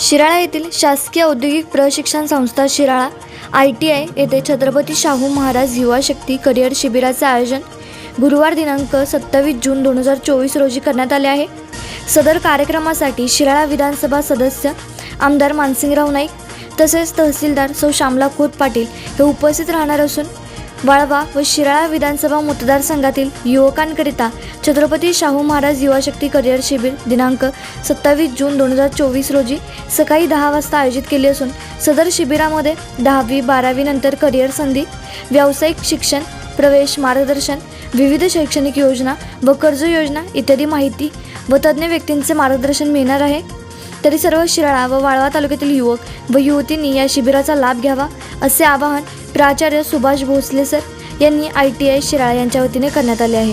शिराळा येथील शासकीय औद्योगिक प्रशिक्षण संस्था शिराळा आय टी आय येथे छत्रपती शाहू महाराज युवा शक्ती करिअर शिबिराचे आयोजन गुरुवार दिनांक सत्तावीस जून दोन हजार चोवीस रोजी करण्यात आले आहे. सदर कार्यक्रमासाठी शिराळा विधानसभा सदस्य आमदार मानसिंगराव नाईक तसेच तहसीलदार सौ श्यामला खोत पाटील हे उपस्थित राहणार असून वाळवा व शिराळा विधानसभा मतदारसंघातील युवकांकरिता छत्रपती शाहू महाराज युवाशक्ती करिअर शिबिर दिनांक सत्तावीस जून दोन हजार चोवीस रोजी सकाळी दहा वाजता आयोजित केले असून सदर शिबिरामध्ये दहावी बारावी नंतर करिअर संधी व्यावसायिक शिक्षण प्रवेश मार्गदर्शन विविध शैक्षणिक योजना व कर्ज योजना इत्यादी माहिती व तज्ज्ञ व्यक्तींचे मार्गदर्शन मिळणार आहे. तरी सर्व शिराळा व वाळवा तालुक्यातील युवक व युवतींनी या शिबिराचा लाभ घ्यावा असे आवाहन प्राचार्य सुभाष भोसले सर यांनी आय टी आय शिराळा यांच्या वतीने करण्यात आले आहे.